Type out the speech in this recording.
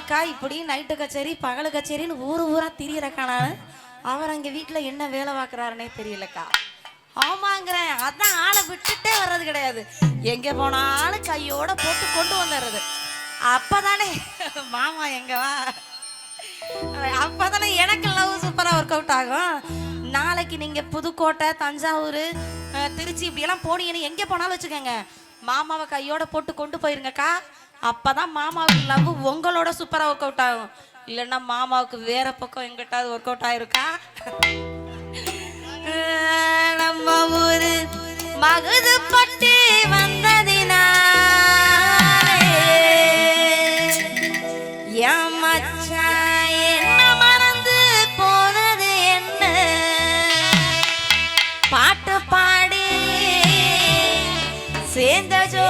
ஆமாக்கா இப்படி நைட்டு கச்சேரி பகல் கச்சேரின்னு ஊரு ஊரா நான். அவர் அங்க வீட்டுல என்ன வேலை பார்க்கறாருனே தெரியலக்கா. ஆமாங்கிறேன் அதான் ஆளை விட்டுட்டே வர்றது கிடையாது. எங்க போனாலும் கையோட போட்டு கொண்டு வந்துடுறது அப்பதானே மாமா எங்க வா. அப்பதானே எனக்கு லவ் சூப்பரா ஒர்க் அவுட் ஆகும். நாளைக்கு நீங்க புதுக்கோட்டை தஞ்சாவூர் திருச்சி திருச்சி இப்படியெல்லாம் போனீங்கன்னு எங்கே போனாலும் வச்சுக்கோங்க. மாமாவை கையோட போட்டு கொண்டு போயிருங்கக்கா. அப்பதான் மாமாவுக்கு லவ் உங்களோட சூப்பரா ஒர்க் அவுட் ஆகும். இல்லைன்னா மாமாவுக்கு வேற பக்கம் எங்கிட்டாவது ஒர்க் அவுட் ஆயிருக்கா? நம்ம ஊரு மகுது பட்டி வந்ததினா என் மச்சான் என்ன மறந்து போனது என்ன? பாட்டு பாடி சேர்ந்த ஜோ